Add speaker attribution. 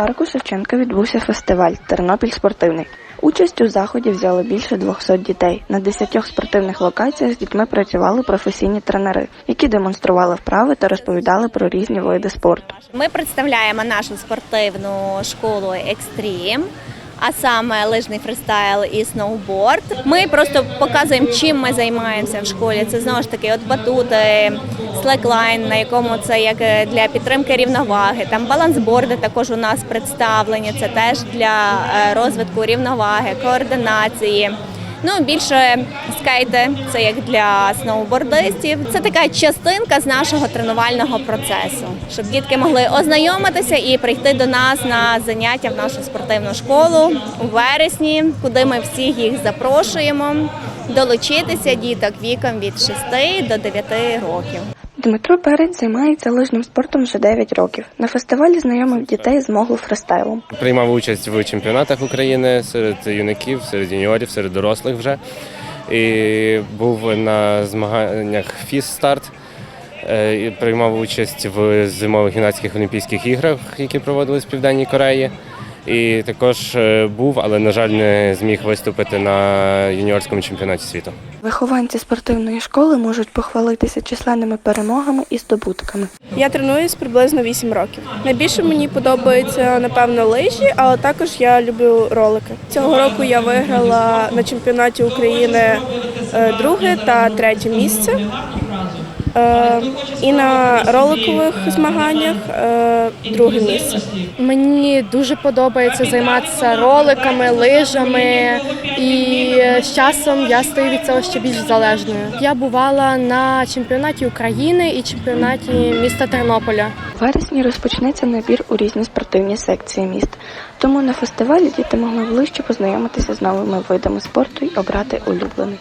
Speaker 1: парку Шевченка відбувся фестиваль Тернопіль спортивний. Участь у заході взяли більше 200 дітей. На 10 спортивних локаціях з дітьми працювали професійні тренери, які демонстрували вправи та розповідали про різні види спорту.
Speaker 2: Ми представляємо нашу спортивну школу Екстрім. А саме лижний фристайл і сноуборд. Ми просто показуємо, чим ми займаємося в школі. Це знову ж таки от батути, слеклайн, на якому це як е, для підтримки рівноваги. Там балансборди також у нас представлені. Це теж для е, розвитку рівноваги, координації. Ну, більше скейти це як для сноубордистів. Це така частинка з нашого тренувального процесу, щоб дітки могли ознайомитися і прийти до нас на заняття в нашу спортивну школу у вересні, куди ми всіх їх запрошуємо долучитися діток віком від 6 до 9 років.
Speaker 1: Дмитро Перець займається лижним спортом вже 9 років. На фестивалі знайомив дітей з моглу фристайлом.
Speaker 3: Приймав участь в чемпіонатах України серед юнаків, серед юніорів, серед дорослих вже. І був на змаганнях фіс старт. Е, Приймав участь в зимових юнацьких олімпійських іграх, які проводились в Південній Кореї. І також е, був, але, на жаль, не зміг виступити на юніорському чемпіонаті світу.
Speaker 1: Вихованці спортивної школи можуть похвалитися численними перемогами і здобутками.
Speaker 4: Я тренуюсь приблизно 8 років. Найбільше мені подобається, напевно, лижі, але також я люблю ролики. Цього року я виграла на чемпіонаті України е, друге та третє місце. Е, І на роликових змаганнях е, друге місце.
Speaker 5: Мені дуже подобається займатися роликами, лижами, і з часом я стаю від цього ще більш залежною. Я бувала на чемпіонаті України і чемпіонаті міста Тернополя.
Speaker 1: У вересні розпочнеться набір у різні спортивні секції міста. Тому на фестивалі діти могли ближче познайомитися з новими видами спорту і обрати улюблений.